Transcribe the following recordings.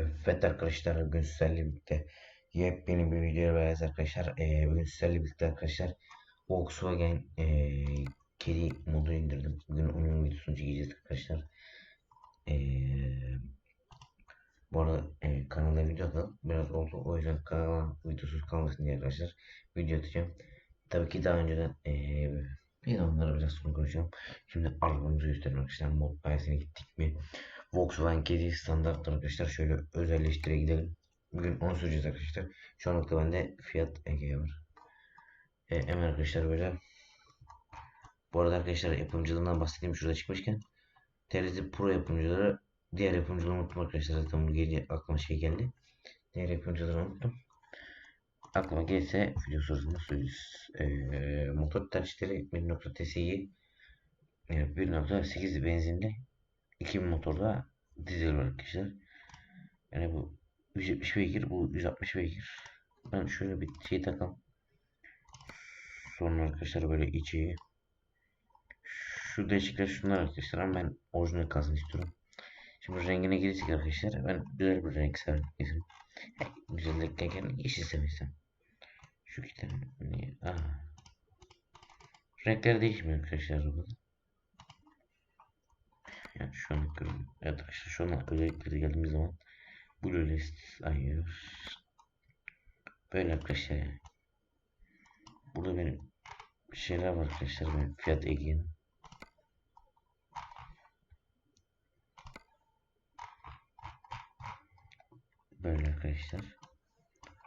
Evet arkadaşlar bugün sizlerle birlikte yepyeni bir video vereceğiz arkadaşlar. Ee, bugün sizlerle birlikte arkadaşlar Volkswagen ee, kedi modu indirdim. Bugün onun videosunu çekeceğiz arkadaşlar. Ee, bu arada ee, kanalda video atalı biraz oldu. O yüzden kanala videosuz kalmasın diye arkadaşlar video atacağım. Tabii ki daha önceden ee, bir onlara biraz sonra konuşacağım. Şimdi arabamızı göstereyim arkadaşlar. Mod bayisine gittik mi? Volkswagen kedi standarttır arkadaşlar. Şöyle özelleştire gidelim. Bugün onu süreceğiz arkadaşlar. Şu anlıkta bende Fiat Ege var. E, hemen arkadaşlar böyle. Bu arada arkadaşlar yapımcılığından bahsedeyim şurada çıkmışken. Terzi Pro yapımcıları diğer yapımcıları unuttum arkadaşlar. Zaten bu gece aklıma şey geldi. Diğer yapımcıları unuttum. Aklıma gelirse video sorusunda söyleyeceğiz. E, motor tercihleri 1.TSI 1.8 benzinli 2000 motorda dizel var arkadaşlar. Yani bu 170 beygir, bu 160 beygir. Ben şöyle bir şey takalım. Sonra arkadaşlar böyle içi. Şu değişiklikler şunlar arkadaşlar ama ben orijinal kalsın istiyorum. Şimdi rengine gelirsek arkadaşlar ben güzel bir renk severim. Güzellik derken yeşil sevmişsem. Şu iki tane. Aha. Renkler değişmiyor arkadaşlar burada. Yani şu an görüyorum. Evet arkadaşlar şu an özelliklere geldiğimiz zaman Blue List ayırıyoruz. Böyle arkadaşlar yani. Burada benim şeyler var arkadaşlar benim Fiat Ege'nin. Böyle arkadaşlar.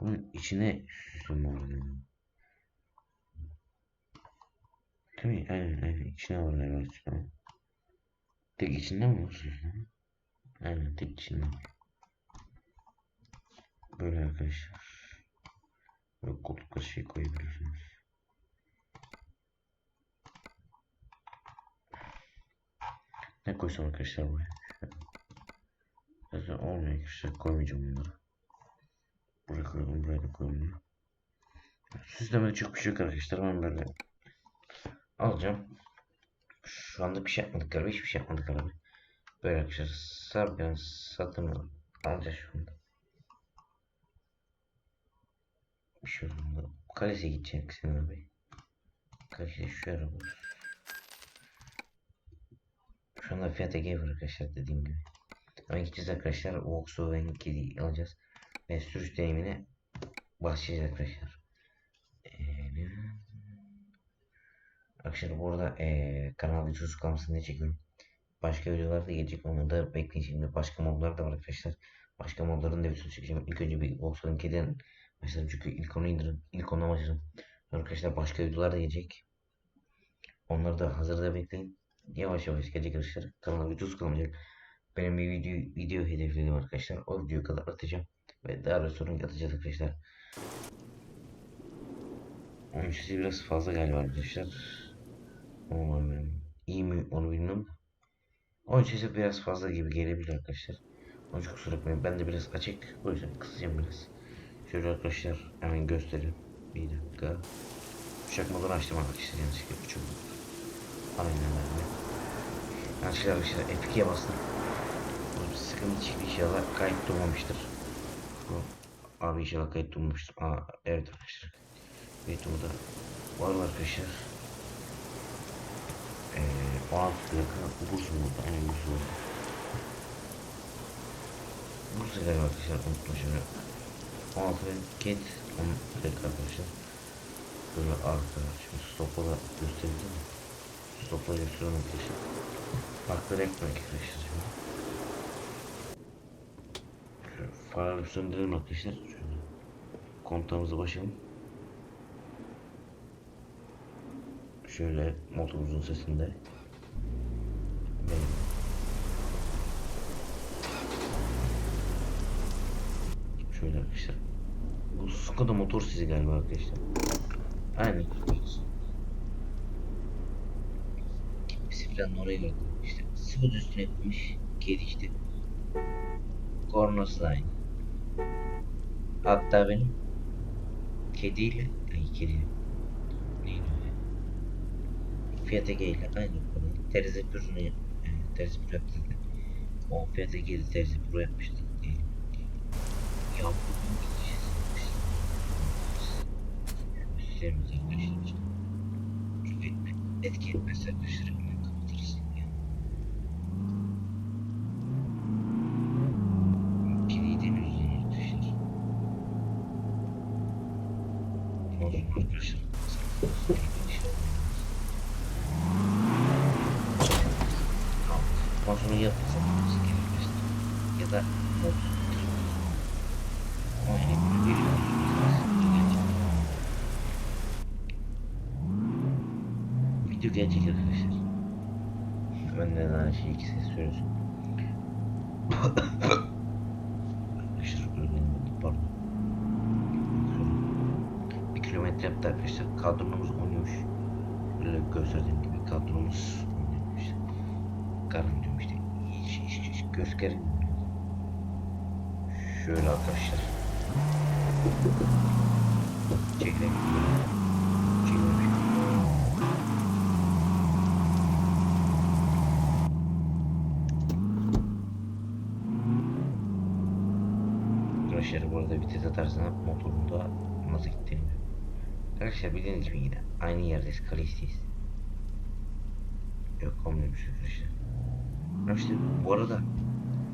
Bunun içine süsleme var. Yani. Değil mi? Aynen aynen. İçine var galiba süsleme. Tek içinde mi süsleme? Aynen tek içinde. Böyle arkadaşlar. Böyle koltuklara şey koyabilirsiniz. Ne koysam arkadaşlar buraya? Zaten olmuyor arkadaşlar koymayacağım bunları. Buraya koyalım buraya da koyalım. Süslemede çok bir şey yok arkadaşlar ben böyle alacağım. Şu anda bir şey yapmadık galiba hiçbir şey yapmadık galiba. Böyle arkadaşlar sar ben satın alacağız şunu. Şurada kalese gidecek Sinan Bey. Kalese şu araba. Şu anda Fiat Ege arkadaşlar dediğim gibi. Ama gideceğiz arkadaşlar Volkswagen kedi alacağız. Ve sürüş deneyimine başlayacağız arkadaşlar. Arkadaşlar bu arada ee, kanal videosu kalmasın diye çekiyorum. Başka videolar da gelecek. Onu da bekleyin şimdi. Başka modlar da var arkadaşlar. Başka modların da videosunu çekeceğim. İlk önce bir Volkswagen kediden başladım çünkü ilk onu indirin. İlk ondan başladım. Arkadaşlar başka videolar da gelecek. Onları da hazırda bekleyin. Yavaş yavaş gelecek arkadaşlar. Kanala videosu kalmayacak. Benim bir video, video hedefledim arkadaşlar. O videoya kadar atacağım. Ve daha da sonra atacağız arkadaşlar. Onun sesi biraz fazla galiba arkadaşlar. Ama iyi mi onu bilmiyorum. Onun sesi biraz fazla gibi gelebilir arkadaşlar. Onun için kusura bakmayın. Ben de biraz açık. O yüzden kısacağım biraz. Şöyle arkadaşlar hemen göstereyim. Bir dakika. Uçak modunu açtım arkadaşlar yanlışlıkla uçak modu. Aynen öyle. Yanlışlıkla arkadaşlar F2'ye bastım. Bu sıkıntı çıktı inşallah kayıt durmamıştır. Abi inşallah kayıt durmamıştır. Aa evet arkadaşlar. Kayıt durmadı. Bu arada arkadaşlar. Eee 16 plaka Bursa modu. Aynen Bursa modu. Bursa galiba arkadaşlar unuttum şimdi. 16 ket 10 plaka arkadaşlar. Böyle arka. Şimdi stopla da gösterildi mi? Stopla gösteriyorum arkadaşlar. Farklı renk renk arkadaşlar şimdi. Şöyle farları söndürelim arkadaşlar. Şöyle kontağımıza başlayalım. Şöyle motorumuzun sesinde. Benim. Şöyle arkadaşlar. Bu Skoda motor sizi galiba arkadaşlar. Aynen. Sifren oraya gördüm. İşte Skoda üstüne yapılmış. Kornası da aynı. Hatta benim kediyle, ay kedi neydi o ya? Fiat Ege ile aynı konu. Terzi Pürü'nü yani Terzi Pürü yaptı. O Fiat Ege'yi Terzi Pürü yapmıştı. Ya bugün arkadaşlar. Çok etme. Etki etmezse arkadaşlar hemen kapatırız. Yani. Deniyoruz yani arkadaşlar. Olsun arkadaşlar. Konsolu yapmasak nasıl gelebiliriz? Ya da mod Konsolu bir Video gelecek arkadaşlar. Ben de aynı şeyi iki ses söylüyorsun. Arkadaşlar özledim pardon. Bir kilometre yaptı arkadaşlar. Kadromuz oynuyormuş. Böyle gösterdiğim gibi kadromuz oynuyormuş. Karın diyorum işte. Hiç, hiç, hiç göz gerin. Şöyle arkadaşlar. Çekelim. Çekelim. Arada vites atarsanız motorunda nasıl gittiğini. Arkadaşlar bildiğiniz gibi yine aynı yerdeyiz, Kalisteyiz. Yok olmuyormuş arkadaşlar. Arkadaşlar bu arada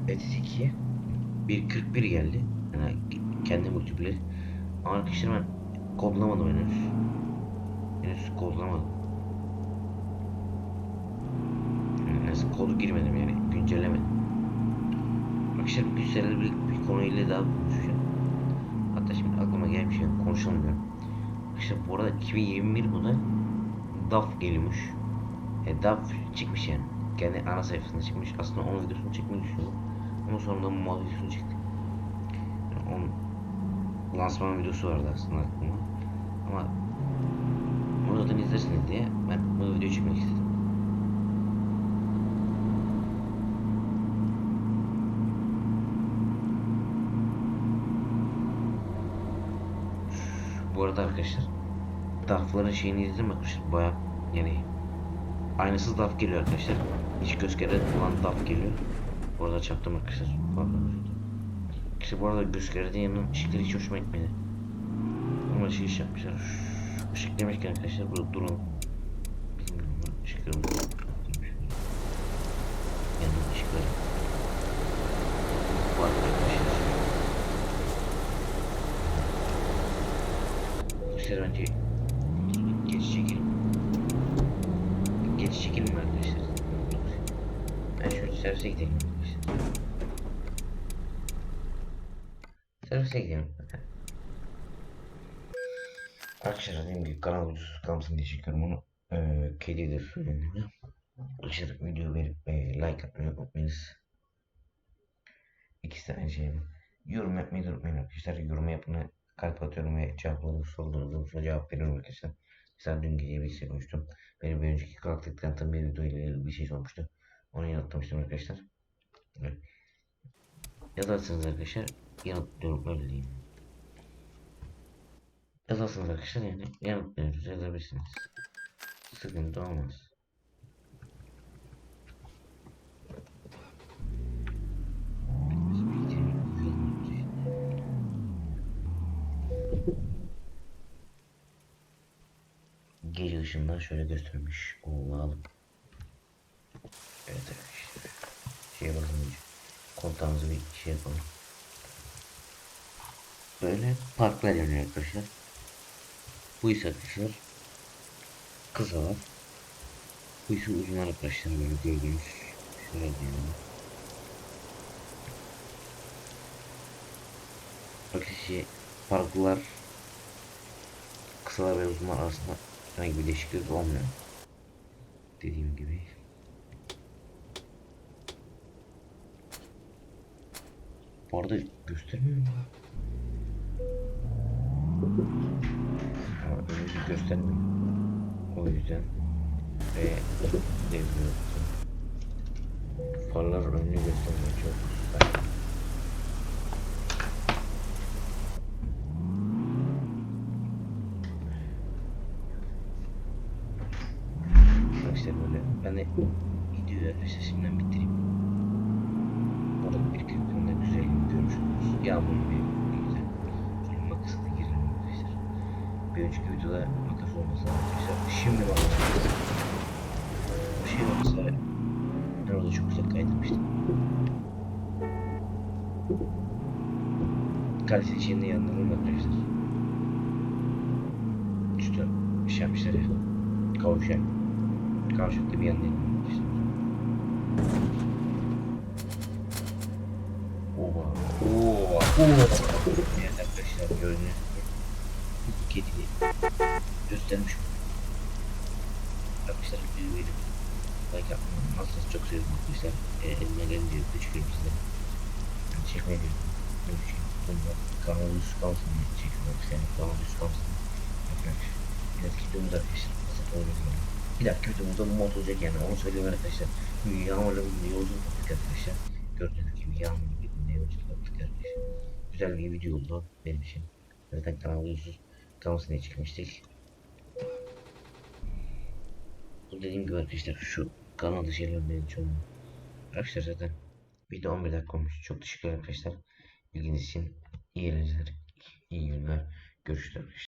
ETS2'ye 1.41 geldi. Yani kendi multiplayer. Ama arkadaşlar ben kodlamadım henüz. Henüz kodlamadım. Nasıl kodu girmedim yani güncellemedim. Arkadaşlar güzel bir, bir konuyla daha konuşacağım. Aklıma gelmiş yani konuşamıyorum. Arkadaşlar bu arada 2021 model DAF geliyormuş. E, DAF çıkmış yani. Kendi ana sayfasında çıkmış. Aslında onun videosunu çekmeyi düşünüyordum. Ama sonunda mod videosunu çektim. Yani onun lansman videosu vardı aslında aklımda. Ama onu zaten izlersiniz diye ben bu videoyu çekmek istedim. Arada arkadaşlar DAF'ların şeyini izledim arkadaşlar baya yani aynısız DAF geliyor arkadaşlar. Hiç göz kere olan DAF geliyor. Bu arada çaktım arkadaşlar. Pardon. İşte bu arada göz kereden yanının ışıkları hiç hoşuma gitmedi. Ama şey iş yapmışlar. Şu ışık demişken arkadaşlar burada durun. Bilmiyorum ışıklarımız. Yanının ışıkları. Bu arkadaşlar. Arkadaşlar bence geç çekelim. Geç çekelim mi arkadaşlar? Ben şöyle servise gidelim. Servise gidelim. Arkadaşlar dediğim gibi kanal videosu kalmasın diye çekiyorum onu. Ee, kedidir. Arkadaşlar video verip e, like atmayı unutmayınız. İki tane şey. Yorum yapmayı unutmayın arkadaşlar. Yorum yapın kalp atıyorum ve cevapladım sorularınıza cevap veriyorum arkadaşlar. Mesela dün gece bir şey konuştum. Benim bir önceki kalktıktan tam bir video ile bir şey sormuştu. Onu yanıtlamıştım arkadaşlar. Evet. Yazarsınız arkadaşlar. Yanıtlıyorum öyle diyeyim. Yazarsınız arkadaşlar yani yanıtlıyoruz yazabilirsiniz. Sıkıntı olmaz. Gece ışığından şöyle göstermiş. Olalım. Evet. Şeye bakalım önce. Kontağımızı bir şey yapalım. Böyle parklar yanıyor arkadaşlar. Bu ise arkadaşlar kısalar. Bu ise uzunlar arkadaşlar böyle gördüğünüz. Şöyle diyelim. Arkadaşlar parklar kısalar ve uzunlar arasında herhangi bir değişiklik olmuyor. Dediğim gibi. Bu arada göstermiyor mu? Önümüzü göstermiyor. O yüzden ve devriyor. Farlar önünü göstermiyor çok Videoyu arkadaşlar şimdiden bitireyim. Balık bir köpüğünde güzelliğini görmüşsünüz. Ya bunu bir güzel. Şöyle makasına girelim arkadaşlar. Bir önceki videoda makas olmasın arkadaşlar. Şimdi makas Bu şey olmasa ben orada çok güzel kaydırmıştım. Kalesi içinde yanlarım arkadaşlar. Üstü şey yapmışlar ya. Kavuşan. Kavşakta bir yanlayalım arkadaşlar. Oha. Oha. Oha. Evet arkadaşlar gördüğünüz gibi. Bu kediyi göstermiş. Arkadaşlar bir verin. Like yapmayı unutmazsanız çok sevinirim arkadaşlar. E, elime gelince çıkıyorum size. İçin bunda kanal üst kalsın diye çekiyorum. Yani kanal üst kalsın. Arkadaşlar. Dahaki videomuzda arkadaşlar. Nasıl yani. Bir dahaki videomuzda mod olacak yani. Onu söyleyeyim arkadaşlar. Yağmurlu bir yolculuk yaptık arkadaşlar. Gördüğünüz gibi yağmurlu bir günde yolculuk yaptık arkadaşlar. Güzel bir video oldu benim için. Zaten kanal üst kalsın diye çekmiştik. Bu dediğim gibi arkadaşlar şu kanal dışı yerlerin çoğunu. Arkadaşlar zaten video 11 dakika olmuş. Çok teşekkür arkadaşlar. Bilginiz için iyi eğlenceler, iyi günler. Görüşürüz.